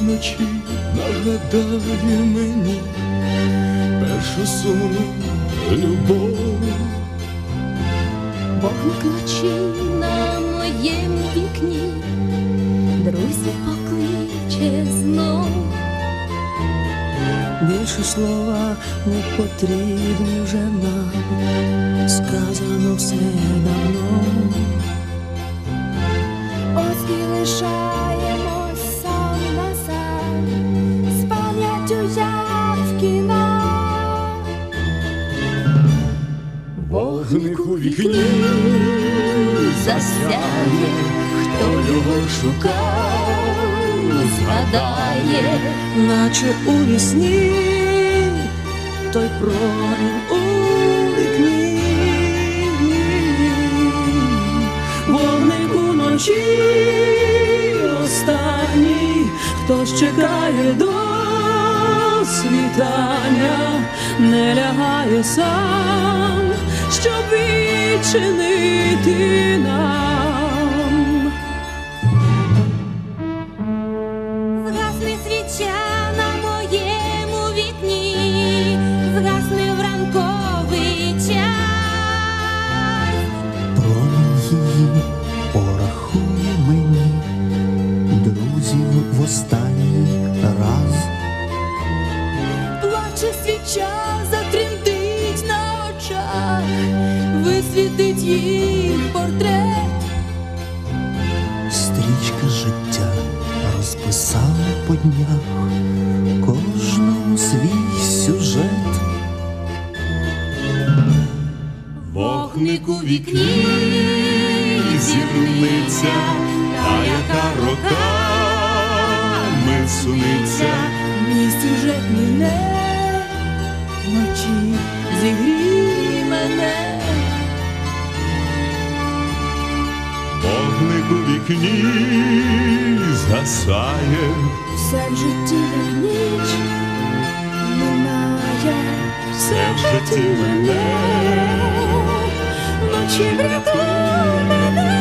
вночі нагадає мені першу сумну любов. Вогник вночі на моєму вікні, друзі покличе знов. Більше слова не потрібні вже нам, сказано все давно. Ось і лишаємось Вогник у вікні засяє, хто його шукав, згадає, наче у вісні, той промінь у вікні, вогник уночі останній, хтось чекає до світання, не лягає сам, щоб відчинити нам. Згасне свіча на моєму вікні, згасне в ранковий час. Промінь її порахує мені, друзів в останній раз. Плаче свіча, затремтить висвітить їх портрет. Стрічка життя розписала по днях кожному свій сюжет. Вогник у вікні зірниця, та яка роками суниться. Мій сюжет мене вночі зігрій мене. Вікні згасає, Все в житті як ніч минає, все в житті мене. ночі врятує мене.